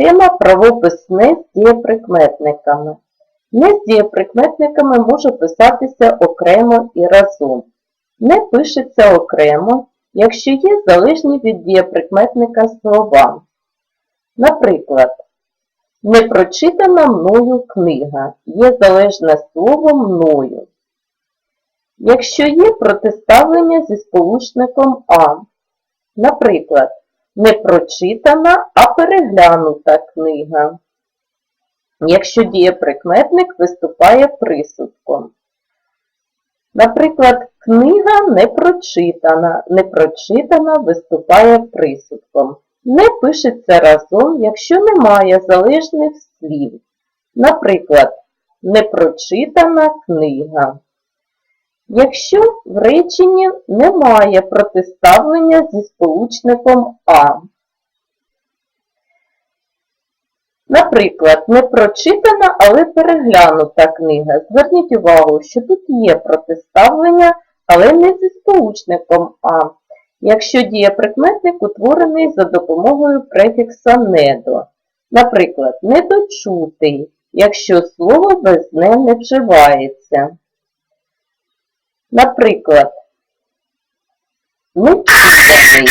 Тема правопис не з дієприкметниками. Не з дієприкметниками може писатися окремо і разом. Не пишеться окремо, якщо є залежні від дієприкметника слова. Наприклад, не прочитана мною книга є залежне слово мною. Якщо є протиставлення зі сполучником А, наприклад, не прочитана, а переглянута книга. Якщо дієприкметник виступає присудком. Наприклад, книга не прочитана, не прочитана виступає присудком. Не пишеться разом, якщо немає залежних слів. Наприклад, непрочитана книга. Якщо в реченні немає протиставлення зі сполучником А. Наприклад, не прочитана, але переглянута книга. Зверніть увагу, що тут є протиставлення, але не зі сполучником А. Якщо дієприкметник утворений за допомогою префікса недо. Наприклад, недочутий, якщо слово без не не вживається. Наприклад, ну, нечитаний,